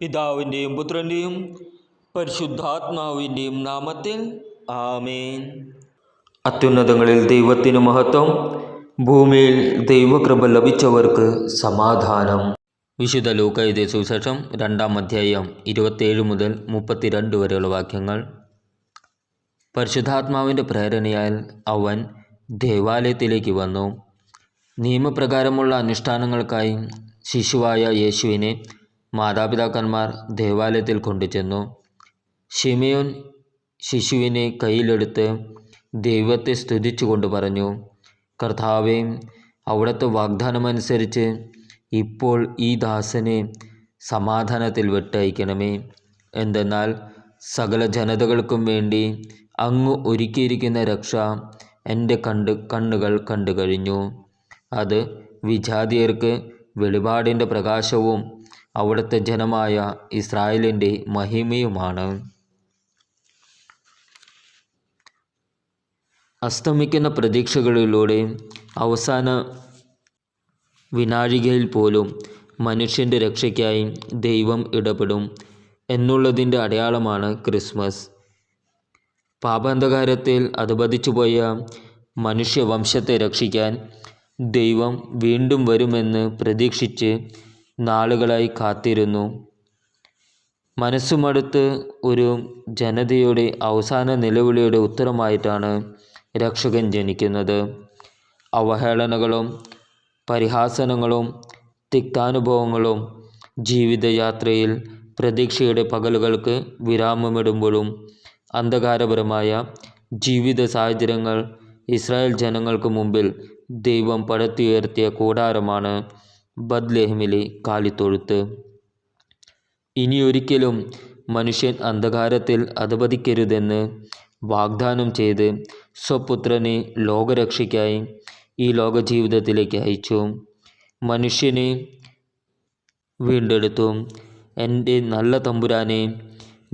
പിതാവിന്റെയും പുത്രന്റെയും പരിശുദ്ധാത്മാവിന്റെയും നാമത്തിൽ ആമേൻ. അത്യുന്നതങ്ങളിൽ ദൈവത്തിന് മഹത്വം ഭൂമിയിൽ ദൈവകൃപ ലഭിച്ചവർക്ക് സമാധാനം. വിശുദ്ധ ലൂക്കയുടെ സുവിശേഷം രണ്ടാം അധ്യായം ഇരുപത്തേഴ് മുതൽ മുപ്പത്തിരണ്ട് വരെയുള്ള വാക്യങ്ങൾ. പരിശുദ്ധാത്മാവിന്റെ പ്രേരണയാൽ അവൻ ദേവാലയത്തിലേക്ക് വന്നു. നിയമപ്രകാരമുള്ള അനുഷ്ഠാനങ്ങൾക്കായി ശിശുവായ യേശുവിനെ മാതാപിതാക്കന്മാർ ദേവാലയത്തിൽ കൊണ്ടുചെന്നു. ഷിമയോൻ ശിശുവിനെ കയ്യിലെടുത്ത് ദൈവത്തെ സ്തുതിച്ചുകൊണ്ട് പറഞ്ഞു കർത്താവെ അവിടുത്തെ വാഗ്ദാനമനുസരിച്ച് ഇപ്പോൾ ഈ ദാസനെ സമാധാനത്തിൽ വിട്ടയക്കണമേ. എന്തെന്നാൽ സകല ജനതകൾക്കും വേണ്ടി അങ്ങ് ഒരുക്കിയിരിക്കുന്ന രക്ഷ എന്റെ കണ്ട് കണ്ണുകൾ കണ്ടു കഴിഞ്ഞു അത് വിജാതിയർക്ക് വെളിപാടിന്റെ പ്രകാശവും അവിടുത്തെ ജനമായ ഇസ്രായേലിന്റെ മഹിമയുമാണ്. അസ്തമിക്കുന്ന പ്രതീക്ഷകളിലൂടെ അവസാന വിനാഴികയിൽ പോലും മനുഷ്യന്റെ രക്ഷയ്ക്കായി ദൈവം ഇടപെടും എന്നുള്ളതിന്റെ അടയാളമാണ് ക്രിസ്മസ്. പാപാന്ധകാരത്തിൽ അധപതിച്ചുപോയ മനുഷ്യവംശത്തെ രക്ഷിക്കാൻ ദൈവം വീണ്ടും വരുമെന്ന് പ്രതീക്ഷിച്ച് നാളുകളായി കാത്തിരുന്നു. മനസ്സുമടുത്ത് ഒരു ജനതയുടെ അവസാന നിലവിളിയുടെ ഉത്തരമായിട്ടാണ് രക്ഷകൻ ജനിക്കുന്നത്. അവഹേളനകളും പരിഹാസനങ്ങളും തിക്താനുഭവങ്ങളും ജീവിതയാത്രയിൽ പ്രതീക്ഷയുടെ പകലുകൾക്ക് വിരാമമിടുമ്പോഴും അന്ധകാരപരമായ ജീവിത സാഹചര്യങ്ങൾ ഇസ്രായേൽ ജനങ്ങൾക്ക് മുമ്പിൽ ദൈവം പടുത്തുയർത്തിയ കൂടാരമാണ് ബദ്ലേഹമിലെ കാലിത്തൊഴുത്ത്. ഇനിയൊരിക്കലും മനുഷ്യൻ അന്ധകാരത്തിൽ അധപതിക്കരുതെന്ന് വാഗ്ദാനം ചെയ്ത് സ്വപുത്രനെ ലോകരക്ഷയ്ക്കായി ഈ ലോകജീവിതത്തിലേക്ക് അയച്ചു. മനുഷ്യനെ വീണ്ടെടുത്തു. എന്റെ നല്ല തമ്പുരാനെ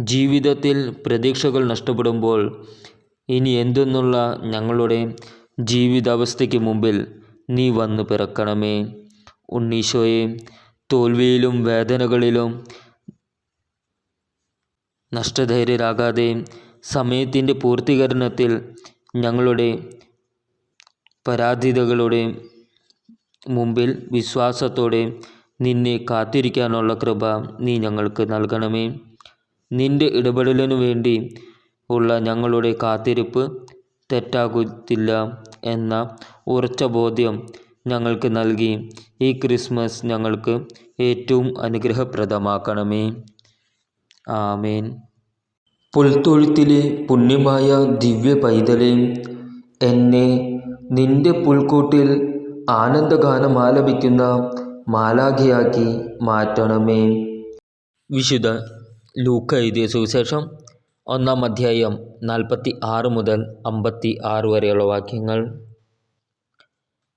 ജീവിതത്തിൽ പ്രതീക്ഷകൾ നഷ്ടപ്പെടുമ്പോൾ ഇനി എന്തെന്നുള്ള ഞങ്ങളുടെ ജീവിതാവസ്ഥയ്ക്ക് മുമ്പിൽ നീ വന്നു പിറക്കണമേ. ഉണ്ണീശോയെ തോൽവിയിലും വേദനകളിലും നഷ്ടധൈര്യരാകാതെ സമയത്തിന്റെ പൂർത്തീകരണത്തിൽ ഞങ്ങളുടെ പരാധീനതകളുടെ മുമ്പിൽ വിശ്വാസത്തോടെ നിന്നെ കാത്തിരിക്കാനുള്ള കൃപ നീ ഞങ്ങൾക്ക് നൽകണമേ. നിന്റെ ഇടപെടലിനു വേണ്ടി ഉള്ള ഞങ്ങളുടെ കാത്തിരിപ്പ് തെറ്റാകത്തില്ല എന്ന ഉറച്ച ബോധ്യം ഞങ്ങൾക്ക് നൽകി. ഈ ക്രിസ്മസ് ഞങ്ങൾക്ക് ഏറ്റവും അനുഗ്രഹപ്രദമാക്കണമേ. ആമേൻ. പുൽത്തൊഴുത്തിലെ പുണ്യമായ ദിവ്യ പൈതലെ എന്നെ നിന്റെ പുൽക്കൂട്ടിൽ ആനന്ദഗാനം ആലപിക്കുന്ന മാലാഖയാക്കി മാറ്റണമേ. വിശുദ്ധ ലൂക്ക എഴുതിയ സുവിശേഷം ഒന്നാം അധ്യായം നാൽപ്പത്തി ആറ് മുതൽ അമ്പത്തി ആറ് വരെയുള്ള വാക്യങ്ങൾ.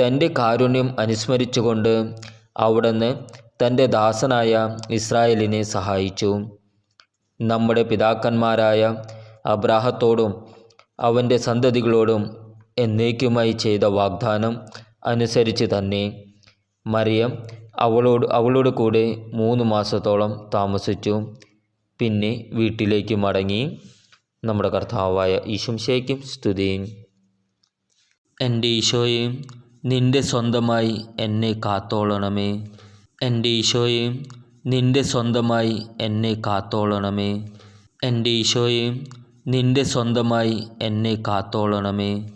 തന്റെ കാരുണ്യം അനുസ്മരിച്ചുകൊണ്ട് അവിടുന്ന് തന്റെ ദാസനായ ഇസ്രായേലിനെ സഹായിച്ചു. നമ്മുടെ പിതാക്കന്മാരായ അബ്രാഹത്തോടും അവന്റെ സന്തതികളോടും എന്നേക്കുമായി ചെയ്ത വാഗ്ദാനം അനുസരിച്ച് തന്നെ മറിയം അവളോട് അവളോട് കൂടെ മൂന്ന് മാസത്തോളം താമസിച്ചു. പിന്നെ വീട്ടിലേക്ക് മടങ്ങി നമ്മുടെ കർത്താവായ ഈശംശയ്ക്കും സ്തുതിയും. എന്റെ ഈശോയെ നിന്റെ സ്വന്തമായി എന്നെ കാത്തോളണമേ. എന്റെ ഈശോയെ നിന്റെ സ്വന്തമായി എന്നെ കാത്തോളണമേ. എന്റെ ഈശോയെ നിന്റെ സ്വന്തമായി എന്നെ കാത്തോളണമേ.